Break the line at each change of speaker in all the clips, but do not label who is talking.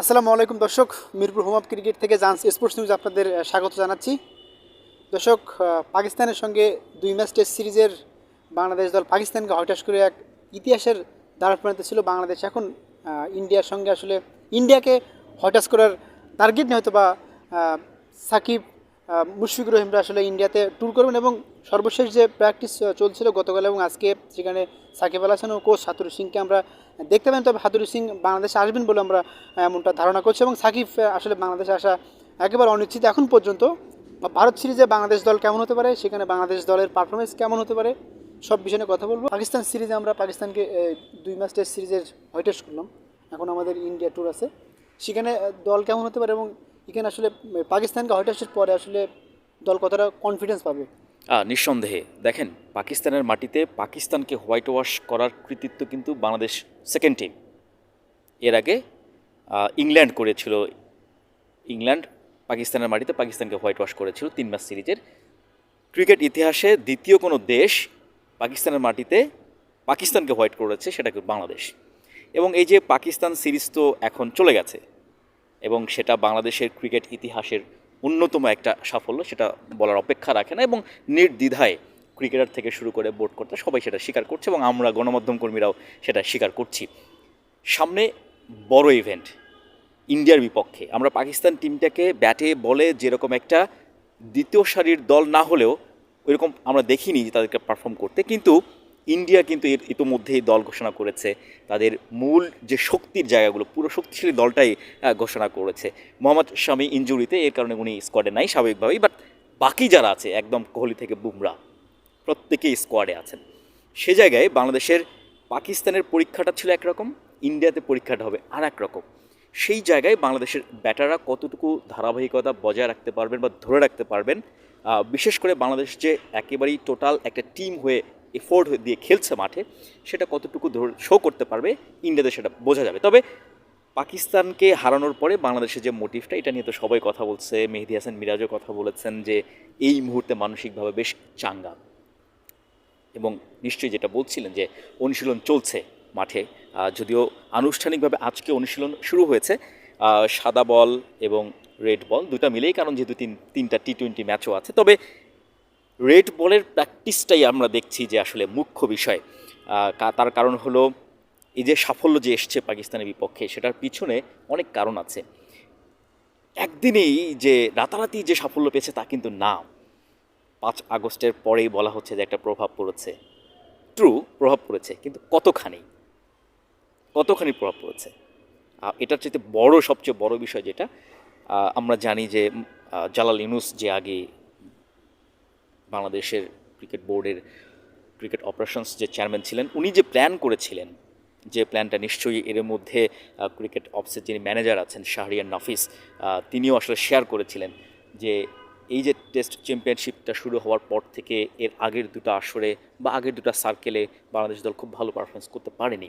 আসসালামু আলাইকুম দর্শক, মিরপুর হোম আপ ক্রিকেট থেকে জান্স স্পোর্টস নিউজ আপনাদের স্বাগত জানাচ্ছি। দর্শক পাকিস্তানের সঙ্গে দুই ম্যাচ টেস্ট সিরিজের বাংলাদেশ দল পাকিস্তানকে হটাশ করে এক ইতিহাসের দ্বারা পরিণত ছিল বাংলাদেশ। এখন ইন্ডিয়ার সঙ্গে আসলে ইন্ডিয়াকে হটাশ করার টার্গেট নিয়ে হয়তো বা সাকিব মুশফিকুর রহিমরা আসলে ইন্ডিয়াতে ট্যুর করবেন এবং সর্বশেষ যে প্র্যাকটিস চলছিল গতকাল এবং আজকে সেখানে সাকিব আল হাসান ও কোচ হাতুরু সিংকে আমরা দেখতে পেন তবে হাতুরু সিং বাংলাদেশে আসবেন বলে আমরা এমনটা ধারণা করছি এবং সাকিব আসলে বাংলাদেশে আসা একেবারে অনিশ্চিত এখন পর্যন্ত। ভারত সিরিজে বাংলাদেশ দল কেমন হতে পারে, সেখানে বাংলাদেশ দলের পারফরমেন্স কেমন হতে পারে, সব বিষয়ে কথা বলব। পাকিস্তান সিরিজে আমরা পাকিস্তানকে দুই ম্যাচ টেস্ট সিরিজের হোয়াইটেস্ট করলাম। এখন আমাদের ইন্ডিয়া ট্যুর আছে। সেখানে দল কেমন হতে পারে এবং এখানে আসলে পাকিস্তানকে হোয়াইট হোয়াইটেস্টের পরে আসলে দল কতটা কনফিডেন্স পাবে?
নিঃসন্দেহে। দেখেন, পাকিস্তানের মাটিতে পাকিস্তানকে হোয়াইট ওয়াশ করার কৃতিত্ব কিন্তু বাংলাদেশ সেকেন্ড টিম এর আগে ইংল্যান্ড করেছিল। ইংল্যান্ড পাকিস্তানের মাটিতে পাকিস্তানকে হোয়াইট ওয়াশ করেছিল তিন ম্যাচ সিরিজের। ক্রিকেট ইতিহাসে দ্বিতীয় কোনো দেশ পাকিস্তানের মাটিতে পাকিস্তানকে হোয়াইট করেছে, সেটা বাংলাদেশ। এবং এই যে পাকিস্তান সিরিজ তো এখন চলে গেছে এবং সেটা বাংলাদেশের ক্রিকেট ইতিহাসের অন্যতম একটা সাফল্য, সেটা বলার অপেক্ষা রাখে না এবং নির্দ্বিধায় ক্রিকেটার থেকে শুরু করে বোর্ড করতে সবাই সেটা স্বীকার করছে এবং আমরা গণমাধ্যম কর্মীরাও সেটা স্বীকার করছি। সামনে বড় ইভেন্ট ইন্ডিয়ার বিপক্ষে। আমরা পাকিস্তান টিমটাকে ব্যাটে বলে যেরকম একটা দ্বিতীয় সারির দল না হলেও ওইরকম আমরা দেখিনি যে তাদেরকে পারফর্ম করতে। কিন্তু ইন্ডিয়া কিন্তু এর ইতোমধ্যেই দল ঘোষণা করেছে। তাদের মূল যে শক্তির জায়গাগুলো, পুরো শক্তিশালী দলটাই ঘোষণা করেছে। মোহাম্মদ শামি ইঞ্জুরিতে এর কারণে উনি স্কোয়াডে নাই স্বাভাবিকভাবেই বাট বাকি যারা আছে, একদম কোহলি থেকে বুমরা, প্রত্যেকেই স্কোয়াডে আছেন। সে জায়গায় বাংলাদেশের পাকিস্তানের পরীক্ষাটা ছিল একরকম, ইন্ডিয়াতে পরীক্ষাটা হবে আর এক রকম সেই জায়গায় বাংলাদেশের ব্যাটাররা কতটুকু ধারাবাহিকতা বজায় রাখতে পারবেন বা ধরে রাখতে পারবেন বিশেষ করে বাংলাদেশ যে একেবারেই টোটাল একটা টিম হয়ে এফোর্ট দিয়ে খেলছে মাঠে, সেটা কতটুকু ধরে শো করতে পারবে ইন্ডিয়াতে সেটা বোঝা যাবে। তবে পাকিস্তানকে হারানোর পরে বাংলাদেশের যে মোটিভটা এটা নিয়ে তো সবাই কথা বলছে, মেহেদি হাসান মিরাজও কথা বলেছেন যে এই মুহূর্তে মানসিকভাবে বেশ চাঙ্গা। এবং নিশ্চয়ই যেটা বলছিলেন যে অনুশীলন চলছে মাঠে যদিও আনুষ্ঠানিকভাবে আজকে অনুশীলন শুরু হয়েছে সাদা বল এবং রেড বল দুটা মিলেই, কারণ যেহেতু তিন তিনটা টি টোয়েন্টি ম্যাচও আছে। তবে রেড বলের প্র্যাকটিসটাই আমরা দেখছি যে আসলে মুখ্য বিষয়। তার কারণ হলো এই যে সাফল্য যে এসছে পাকিস্তানের বিপক্ষে, সেটার পিছনে অনেক কারণ আছে। একদিনেই যে রাতারাতি যে সাফল্য পেয়েছে তা কিন্তু না। পাঁচ আগস্টের পরেই বলা হচ্ছে যে একটা প্রভাব পড়েছে। ট্রু, প্রভাব পড়েছে, কিন্তু কতখানি? কতখানি প্রভাব পড়েছে? এটার চাইতে বড়, সবচেয়ে বড় বিষয় যেটা আমরা জানি যে জালাল ইউনুস যে আগে বাংলাদেশের ক্রিকেট বোর্ডের ক্রিকেট অপারেশনস যে চেয়ারম্যান ছিলেন, উনি যে প্ল্যান করেছিলেন, যে প্ল্যানটা নিশ্চয়ই এর মধ্যে ক্রিকেট অফিসের যিনি ম্যানেজার আছেন, শাহরিয়ার নাফিস তিনিও আসলে শেয়ার করেছিলেন যে এই যে টেস্ট চ্যাম্পিয়নশিপটা শুরু হওয়ার পর থেকে এর আগের দুটো আসরে বা আগের দুটো সার্কেলে বাংলাদেশ দল খুব ভালো পারফরমেন্স করতে পারেনি।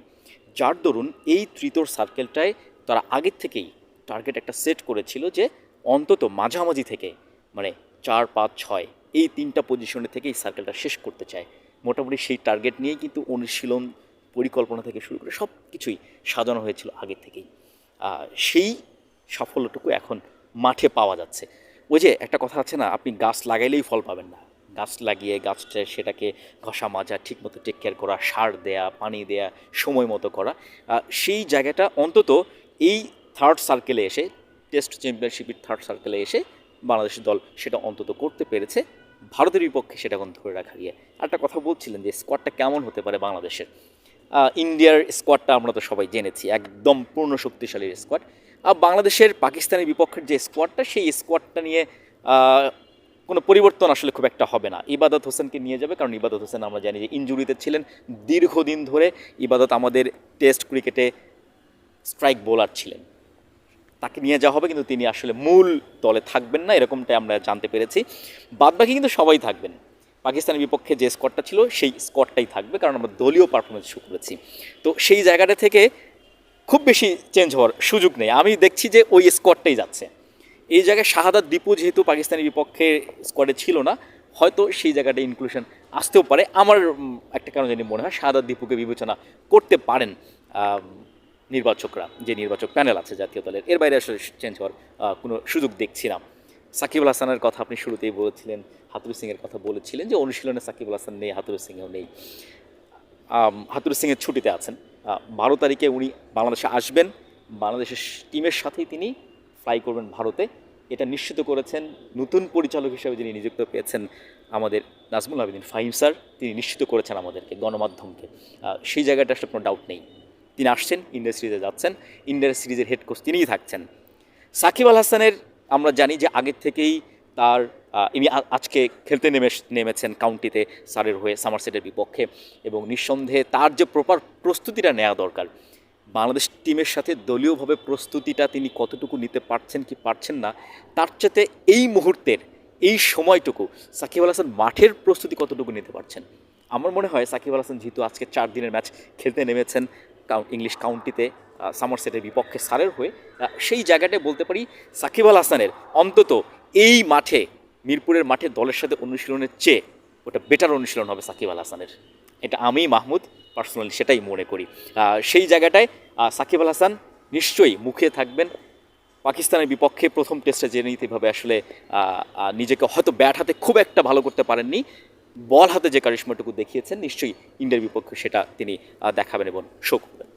যার দরুন এই তৃতীয় সার্কেলটায় তারা আগের থেকেই টার্গেট একটা সেট করেছিল যে অন্তত মাঝামাঝি থেকে মানে চার, পাঁচ, ছয় এই তিনটা পজিশনে থেকে এই সার্কেলটা শেষ করতে চায়। মোটামুটি সেই টার্গেট নিয়েই কিন্তু অনুশীলন পরিকল্পনা থেকে শুরু করে সব কিছুই সাজানো হয়েছিল আগে থেকেই। সেই সাফল্যটুকু এখন মাঠে পাওয়া যাচ্ছে। ওই যে একটা কথা আছে না, আপনি গাছ লাগাইলেই ফল পাবেন না। গাছ লাগিয়ে গাছটা সেটাকে ঘষা মাজা, ঠিকমতো টেক কেয়ার করা, সার দেয়া, পানি দেয়া, সময় মতো করা সেই জায়গাটা অন্তত এই থার্ড সার্কেলে এসে টেস্ট চ্যাম্পিয়নশিপের থার্ড সার্কেলে এসে বাংলাদেশের দল সেটা অন্তত করতে পেরেছে। ভারতের বিপক্ষে সেটা এখন ধরে রাখা গিয়ে একটা কথা বলছিলেন যে স্কোয়াডটা কেমন হতে পারে বাংলাদেশের। ইন্ডিয়ার স্কোয়াডটা আমরা তো সবাই জেনেছি, একদম পূর্ণ শক্তিশালী স্কোয়াড আর বাংলাদেশের পাকিস্তানের বিপক্ষের যে স্কোয়াডটা সেই স্কোয়াডটা নিয়ে কোনো পরিবর্তন আসলে খুব একটা হবে না। ইবাদত হোসেনকে নিয়ে যাবে, কারণ ইবাদত হোসেন আমরা জানি যে ইঞ্জুরিতে ছিলেন দীর্ঘদিন ধরে। ইবাদত আমাদের টেস্ট ক্রিকেটে স্ট্রাইক বোলার ছিলেন। তাকে নিয়ে যাওয়া হবে, কিন্তু তিনি আসলে মূল দলে থাকবেন না, এরকমটাই আমরা জানতে পেরেছি। বাদবাকি কিন্তু সবাই থাকবেন। পাকিস্তানের বিপক্ষে যে স্কোয়াডটা ছিল, সেই স্কোয়াডটাই থাকবে, কারণ আমরা দলীয় পারফরমেন্স শুরু করেছি। তো সেই জায়গাটা থেকে খুব বেশি চেঞ্জ হওয়ার সুযোগ নেই। আমি দেখছি যে ওই স্কোয়াডটাই যাচ্ছে। এই জায়গায় শাহাদাত দীপু যেহেতু পাকিস্তানের বিপক্ষে স্কোয়াডে ছিল না, হয়তো সেই জায়গাটা ইনক্লুশন আসতেও পারে। আমার একটা কারণ জানি মনে হয়, শাহাদাত দীপুকে বিবেচনা করতে পারেন। নির্বাচকরা, যে নির্বাচক প্যানেল আছে জাতীয় দলের, এর বাইরে আসলে চেঞ্জ হওয়ার কোনো সুযোগ দেখছি না। সাকিব আল হাসানের কথা আপনি শুরুতেই বলেছিলেন, হাতুরু সিংয়ের কথা বলেছিলেন যে অনুশীলনে সাকিব আল হাসান নেই, হাতুর সিংও নেই। হাতুরু সিংয়ের ছুটিতে আছেন। বারো তারিখে উনি বাংলাদেশে আসবেন, বাংলাদেশের টিমের সাথেই তিনি ফ্লাই করবেন ভারতে। এটা নিশ্চিত করেছেন, নতুন পরিচালক হিসেবে যিনি নিযুক্ত পেয়েছেন আমাদের নাজমুল আবেদিন ফাহিম স্যার, তিনি নিশ্চিত করেছেন আমাদেরকে, গণমাধ্যমকে। সেই জায়গাটা আসলে কোনো ডাউট নেই। তিনি আসছেন ইন্ডিয়া সিরিজে যাচ্ছেন ইন্ডিয়া সিরিজের হেড কোচ তিনিই থাকছেন। সাকিব আল হাসানের আমরা জানি যে আগের থেকেই তার ইনি আজকে খেলতে নেমে নেমেছেন কাউন্টিতে সারের হয়ে সামারসেটের বিপক্ষে এবং নিঃসন্দেহে তার যে প্রপার প্রস্তুতিটা নেওয়া দরকার, বাংলাদেশ টিমের সাথে দলীয়ভাবে প্রস্তুতিটা তিনি কতটুকু নিতে পারছেন কি পারছেন না, তার চেয়ে এই মুহূর্তের, এই সময়টুকু সাকিব আল হাসান মাঠের প্রস্তুতি কতটুকু নিতে পারছেন? আমার মনে হয় সাকিব আল হাসান যেহেতু আজকে চার দিনের ম্যাচ খেলতে নেমেছেন ইংলিশ কাউন্টিতে সামারসেটের বিপক্ষে সারের হয়ে সেই জায়গাটায় বলতে পারি সাকিব আল হাসানের। অন্তত এই মাঠে, মিরপুরের মাঠে দলের সাথে অনুশীলনের চেয়ে ওটা বেটার অনুশীলন হবে সাকিব আল হাসানের। এটা আমি, মাহমুদ পার্সোনালি সেটাই মনে করি। সেই জায়গাটায় সাকিব আল হাসান নিশ্চয়ই মুখে থাকবেন। পাকিস্তানের বিপক্ষে প্রথম টেস্টে যে নীতিভাবে আসলে নিজেকে হয়তো ব্যাট হাতে খুব একটা ভালো করতে পারেননি বল হাতে যে কারিশমাটুকু দেখিয়েছেন নিশ্চয়ই ইন্ডিয়ার বিপক্ষে সেটা তিনি দেখাবেন এবং শোক করবেন।